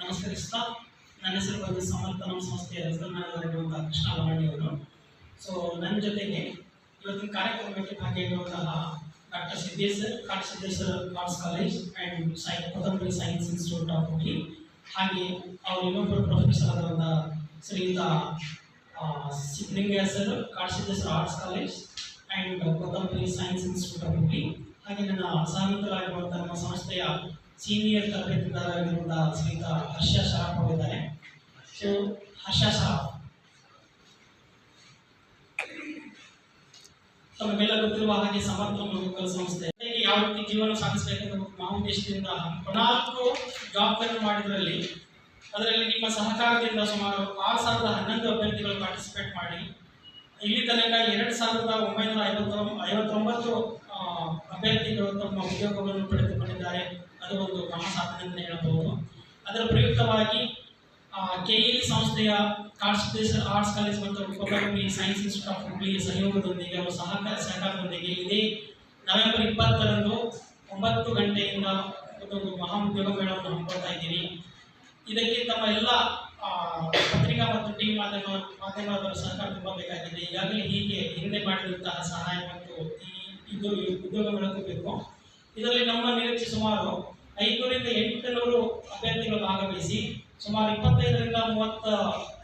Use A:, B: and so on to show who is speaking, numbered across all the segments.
A: ನಮಸ್ಕರಿಸ್ತಾ, ನನ್ನ ಹೆಸರು ಬಂದು ಸಮರ್ಥನ ಸಂಸ್ಥೆಯ ಹೆಸರನ್ನಾಗಿರುವಂತಹ ಕೃಷ್ಣ ಅವರು. ಸೊ ನನ್ನ ಜೊತೆಗೆ ಇವತ್ತಿನ ಕಾರ್ಯಕ್ರಮಕ್ಕೆ ಭಾಗಿಯಾಗಿರುವಂತಹ ಡಾಕ್ಟರ್ ಸಿದ್ದೇಶ್ವರ್ ಕಾಡ್ ಸಿದ್ದೇಶ್ವರ ಆರ್ಟ್ಸ್ ಕಾಲೇಜ್ ಆ್ಯಂಡ್ ಸೈ, ಕೊತ್ತಂಬರಿ ಸೈನ್ಸ್ ಇನ್ಸ್ಟಿಟ್ಯೂಟ್ ಆಫ್ ಹುಬ್ಳಿ ಹಾಗೆ ಅವರು ಇನ್ನೊಬ್ಬರು ಪ್ರೊಫೆಸರ್ ಆದಂತಹ ಶ್ರೀಯುತ ಸಿದ್ಧಲಿಂಗಯ್ಯ ಸರ್, ಕಾಡ್ Siddeshwara arts college and Kottambari science institute of Hubli ಹಾಗೆ ನನ್ನ ಸಹಮಿತರಾಗಿರುವಂಥ ನಮ್ಮ ಸಂಸ್ಥೆಯ ಸೀನಿಯರ್ ತರಬೇತುದಾರರಾಗಿರುವಂತಹ ಶ್ರೀತ ಹರ್ಷ ಶರಾಫ್ ಹೋಗಿದ್ದಾರೆ ಸೊ ಹರ್ಷ ಶರಾಫ್ ತಮಗೆಲ್ಲ ಗೊತ್ತಿರುವ ಹಾಗೆ ಸಮರ್ಥ ಲೋಕಲ್ ಸಂಸ್ಥೆ. ಯಾವ ರೀತಿ ಜೀವನ ಸಾಗಿಸಬೇಕೆಂಬ ದೇಶದಿಂದ ನಾಲ್ಕು ಜಾಬ್ಗಳನ್ನು ಮಾಡಿದ್ರಲ್ಲಿ, ಅದರಲ್ಲಿ ನಿಮ್ಮ ಸಹಕಾರದಿಂದ ಸುಮಾರು ಆರು ಸಾವಿರದ ಹನ್ನೊಂದು ಅಭ್ಯರ್ಥಿಗಳು ಪಾರ್ಟಿಸಿಪೇಟ್ ಮಾಡಿ, ಇಲ್ಲಿ ತನಕ ಎರಡು ಸಾವಿರದ ಒಂಬೈನೂರ ಐವತ್ತೊಂಬ ಐವತ್ತೊಂಬತ್ತು ಅಭ್ಯರ್ಥಿಗಳು ತಮ್ಮ ಉದ್ಯೋಗವನ್ನು ಪಡೆದುಕೊಂಡಿದ್ದಾರೆ. ಅದು ಒಂದು ಮಹಾ ಸಾಧನೆ ಅಂತ ಹೇಳಬಹುದು. ಅದರ ಪ್ರಯುಕ್ತವಾಗಿ ಕೆ ಇ ಸಂಸ್ಥೆಯ ಕಾನ್ಸ್ಟಿಟ್ಯೂಷ ಆರ್ಟ್ಸ್ ಕಾಲೇಜ್ ಮತ್ತು ಕೊಲ್ಲೂರಿ ಸೈನ್ಸ್ ಇನ್ಸ್ಟಿಟ್ಯೂಟ್ ಆಫ್ ಹುಬ್ಬಳ್ಳಿಯ ಸಹಯೋಗದೊಂದಿಗೆ ಅವರು ಸಹಕಾರ ಸಹಕಾರದೊಂದಿಗೆ ಇದೇ ನವೆಂಬರ್ ಇಪ್ಪತ್ತರಂದು ಒಂಬತ್ತು ಗಂಟೆಯಿಂದ ಒಂದು ಮಹಾ ಉದ್ಯೋಗ ಮೇಳವನ್ನು ಹಮ್ಮಿಕೊಳ್ತಾ ಇದ್ದೀವಿ. ಇದಕ್ಕೆ ತಮ್ಮ ಎಲ್ಲ ಪತ್ರಿಕಾ ಮತ್ತು ಟಿವಿ ಮಾಧ್ಯಮ, ಮಾಧ್ಯಮದವರ ಸಹಕಾರ ತುಂಬಬೇಕಾಗಿದೆ. ಈಗಾಗಲೇ ಹೀಗೆ ಹಿಂದೆ ಮಾಡಿದಂತಹ ಸಹಾಯ ಮತ್ತು ಈ ಉದ್ಯೋಗ ಬೇಕು ಇದರಲ್ಲಿ ನಮ್ಮ ನಿರೀಕ್ಷೆ ಸುಮಾರು ಐನೂರಿಂದ ಎಂಟುನೂರು ಅಭ್ಯರ್ಥಿಗಳು ಭಾಗವಹಿಸಿ, ಸುಮಾರು ಇಪ್ಪತ್ತೈದರಿಂದ ಮೂವತ್ತು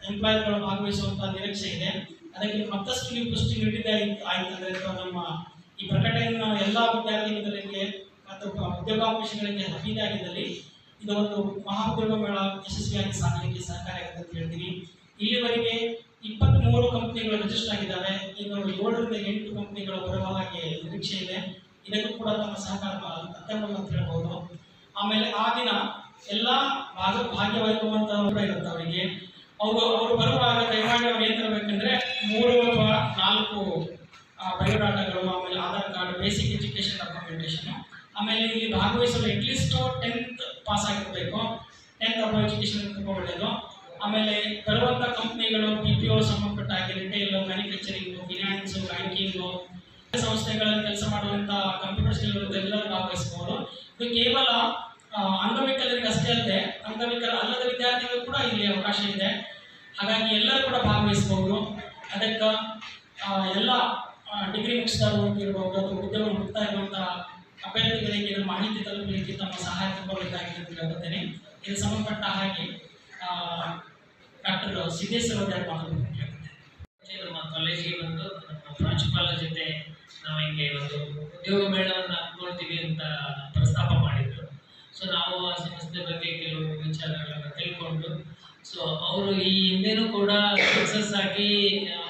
A: ಎಂಪ್ಲಾಯರ್ಗಳು ಭಾಗವಹಿಸುವಂತಹ ನಿರೀಕ್ಷೆ ಇದೆ. ಅದಕ್ಕೆ ಮತ್ತಷ್ಟು ನೀವು ಪುಷ್ಟಿ ನೀಡಿದೆ ಆಯ್ತದೆ ಅಥವಾ ನಮ್ಮ ಈ ಪ್ರಕಟಣೆಯನ್ನು ಎಲ್ಲ ವಿದ್ಯಾರ್ಥಿಗಳಿಗೆ ಮತ್ತು ಉದ್ಯೋಗಾವಕಾಶಗಳಿಗೆ ಇದು ಒಂದು ಮಹಾ ಉದ್ಯೋಗ ಮೇಳ ಯಶಸ್ವಿಯಾಗಿ ಸಾಗಲಿಕ್ಕೆ ಸಹಕಾರಿಯಾಗುತ್ತೆ ಅಂತ ಹೇಳ್ತೀವಿ ಇಲ್ಲಿವರೆಗೆ ಇಪ್ಪತ್ತ್ಮೂರು ಕಂಪ್ನಿಗಳು ರಿಜಿಸ್ಟರ್ ಆಗಿದ್ದಾವೆ. ಇನ್ನು ಏಳರಿಂದ ಎಂಟು ಕಂಪ್ನಿಗಳು ಪರವಾಗಿ ನಿರೀಕ್ಷೆ ಇದೆ. ಇದಕ್ಕೂ ಕೂಡ ತಮ್ಮ ಸಹಕಾರ ಅತ್ಯಂತ ಅಂತ ಹೇಳ್ಬೋದು. ಆಮೇಲೆ ಆ ದಿನ ಎಲ್ಲ ಭಾಗ ಭಾಗ್ಯವಾಗುವಂತಹ ಕೂಡ ಇರುತ್ತೆ ಅವರಿಗೆ. ಅವರು ಅವರು ಬರುವಾಗ ದಯಮಾಡಿ ಅವ್ರು ಏನು ತರಬೇಕಂದ್ರೆ ಮೂರು ಅಥವಾ ನಾಲ್ಕು ಬಯೋಡಾಟಾಗಳು, ಆಮೇಲೆ Aadhaar card basic education documentation ಆಮೇಲೆ ಇಲ್ಲಿ ಭಾಗವಹಿಸಲು ಅಟ್ಲೀಸ್ಟ್ ಟೆಂತ್ ಪಾಸ್ ಆಗಿರಬೇಕು. ಟೆಂತ್ ಅಥವಾ ಎಜುಕೇಷನ್ ತುಂಬ ಒಳ್ಳೆಯದು ಆಮೇಲೆ ಬರುವಂಥ ಕಂಪ್ನಿಗಳು ಬಿ ಪಿ ಓ ಸಂಬಂಧಪಟ್ಟಾಗಿ ರಿಟೇಲ್ ಮ್ಯಾನುಫ್ಯಾಕ್ಚರಿಂಗು ಫಿನಾನ್ಸು ಬ್ಯಾಂಕಿಂಗು ಸಂಸ್ಥೆಗಳಲ್ಲಿ ಕೆಲಸ ಮಾಡುವಂಥ ಕಂಪ್ಯೂಟರ್ ಸ್ಕಿಲ್ ಎಲ್ಲರೂ ಭಾಗವಹಿಸಬಹುದು ಇದು ಕೇವಲ ಅಂಗವಿಕಲರಿಗೆ ಅಷ್ಟೇ ಅಲ್ಲದೆ, ಅಂಗವಿಕಲ ಅಲ್ಲದ ವಿದ್ಯಾರ್ಥಿಗಳು ಕೂಡ ಇಲ್ಲಿ ಅವಕಾಶ ಇದೆ. ಹಾಗಾಗಿ ಎಲ್ಲರೂ ಕೂಡ ಭಾಗವಹಿಸಬಹುದು ಅದಕ್ಕೆ ಎಲ್ಲ ಡಿಗ್ರಿ ಮುಗಿಸಿದವರು ಹೋಗಿರ್ಬೋದು ಅಥವಾ ಉದ್ಯೋಗ ಹುಡುಕ್ತಾ ಇರುವಂತಹ ಅಭ್ಯರ್ಥಿಗಳಿಗೆ ಮಾಹಿತಿ ತಲುಪಲಿಕ್ಕೆ ತಮ್ಮ ಸಹಾಯ ತುಂಬಬೇಕಾಗಿದೆ ಅಂತ ಹೇಳ್ತೇನೆ ಇದಕ್ಕೆ ಸಂಬಂಧಪಟ್ಟ ಹಾಗೆ ಅವರು ಮಾತಾಡಬೇಕು
B: ಮತ್ತೆ ನಮ್ಮ ಕಾಲೇಜಿಗೆ ಬಂದು ನಮ್ಮ ಪ್ರಾಂಶುಪಾಲರ ಜೊತೆ ನಾವು ಹಿಂಗೆ ಒಂದು ಉದ್ಯೋಗ ಮೇಳವನ್ನು ಹಾಕ್ಕೊಳ್ತೀವಿ ಅಂತ ಪ್ರಸ್ತಾಪ ಮಾಡಿದ್ರು. ಸೊ ನಾವು ಆ ಸಂಸ್ಥೆ ಬಗ್ಗೆ ಕೆಲವು ವಿಚಾರಗಳನ್ನು ತಿಳ್ಕೊಂಡು ಸೊ ಅವರು ಈ ಹಿಂದೆನೂ ಕೂಡ ಸಕ್ಸಸ್ ಆಗಿ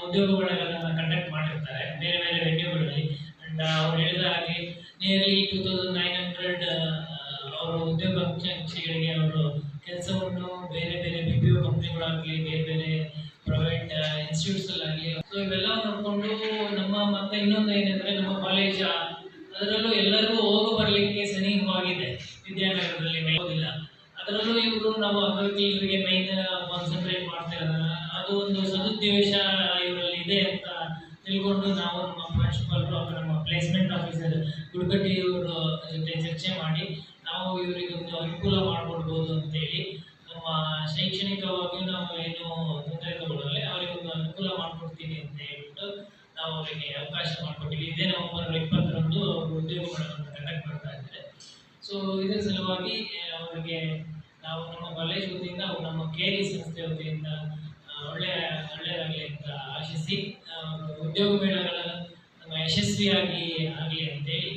B: ಉದ್ಯೋಗಗಳನ್ನ ಉದ್ಯೋಗ ಕಂಡಕ್ಟ್ ಮಾಡಿರ್ತಾರೆ. ಬೇರೆ ಬೇರೆ ವೆನ್ಯೂಗಳಲ್ಲಿ ಅಂಡ್ ಅವ್ರು ಹೇಳಿದ ಹಾಗೆ nearly two thousand nine hundred ಅವರು ಉದ್ಯೋಗ ಅಂಕಿಅಂಶಗಳಿಗೆ ಅವರು ಕೆಲಸವನ್ನು ಬೇರೆ ಬೇರೆ ಬಿ ಪಿ ಒ ಕಂಪ್ನಿಗಳಾಗಲಿ ಬೇರೆ ಬೇರೆ ಪ್ರೈವೇಟ್ ಇನ್ಸ್ಟಿಟ್ಯೂಟ್ಸಲ್ಲಾಗಲಿ ಸೊ ಇವೆಲ್ಲ ನೋಡಿಕೊಂಡು ನಮ್ಮ ಮತ್ತೆ ಇನ್ನೊಂದು ಏನಂದರೆ ನಮ್ಮ ಕಾಲೇಜ ಅದರಲ್ಲೂ ಎಲ್ಲರಿಗೂ ಹೋಗು ಬರಲಿಕ್ಕೆ ಸನಿಹವಾಗಿದೆ ವಿದ್ಯಾನಗರದಲ್ಲಿ ಹೋಗಿಲ್ಲ. ಅದರಲ್ಲೂ ಇವರು ನಾವು ಅಂಗವಿಕಲರಿಗೆ ಮೈನ್ ಕಾನ್ಸಂಟ್ರೇಟ್ ಮಾಡ್ತಾ ಇದ್ದಾರೆ ಅದು ಒಂದು ಸದುದ್ದೇಶ ಇವರಲ್ಲಿ ಇದೆ ಅಂತ ತಿಳ್ಕೊಂಡು ನಾವು ನಮ್ಮ ಪ್ರಾಂಶುಪಾಲರು ಅಥವಾ ನಮ್ಮ ಪ್ಲೇಸ್ಮೆಂಟ್ ಆಫೀಸರ್ ಗುಡ್ಕಟ್ಟಿ ಅವರ ಜೊತೆ ಚರ್ಚೆ ಮಾಡಿ ನಾವು ಇವರಿಗೆ ಒಂದು ಅನುಕೂಲ ಮಾಡಿಕೊಡ್ಬೋದು ಅಂತೇಳಿ ನಮ್ಮ ಶೈಕ್ಷಣಿಕವಾಗಿ ನಾವು ಏನು ತೊಂದರೆ ತಗೊಳ್ಳಲ್ಲ ಅವರಿಗೆ ಒಂದು ಅನುಕೂಲ ಮಾಡಿಕೊಡ್ತೀನಿ ಅಂತ ಹೇಳ್ಬಿಟ್ಟು ನಾವು ಅವರಿಗೆ ಅವಕಾಶ ಮಾಡಿಕೊಟ್ಟಿವಿ. ಇದೇ ನವೆಂಬರ್ ಇಪ್ಪತ್ತರಂದು ಅವರು ಉದ್ಯೋಗ ಮೇಳವನ್ನು ಕಂಡಕ್ಟ್ ಮಾಡ್ತಾ ಇದ್ದಾರೆ. ಸೊ ಇದರ ಸಲುವಾಗಿ ಅವರಿಗೆ ನಾವು ನಮ್ಮ ಕಾಲೇಜ್ ವತಿಯಿಂದ ನಮ್ಮ ಕೇರಿ ಸಂಸ್ಥೆ ವತಿಯಿಂದ ಒಳ್ಳೆಯ, ಒಳ್ಳೆಯದಾಗಲಿ ಅಂತ ಆಶಿಸಿ ಉದ್ಯೋಗ ಮೇಳಗಳ ನಮ್ಮ ಯಶಸ್ವಿಯಾಗಿ ಆಗಲಿ ಅಂತೇಳಿ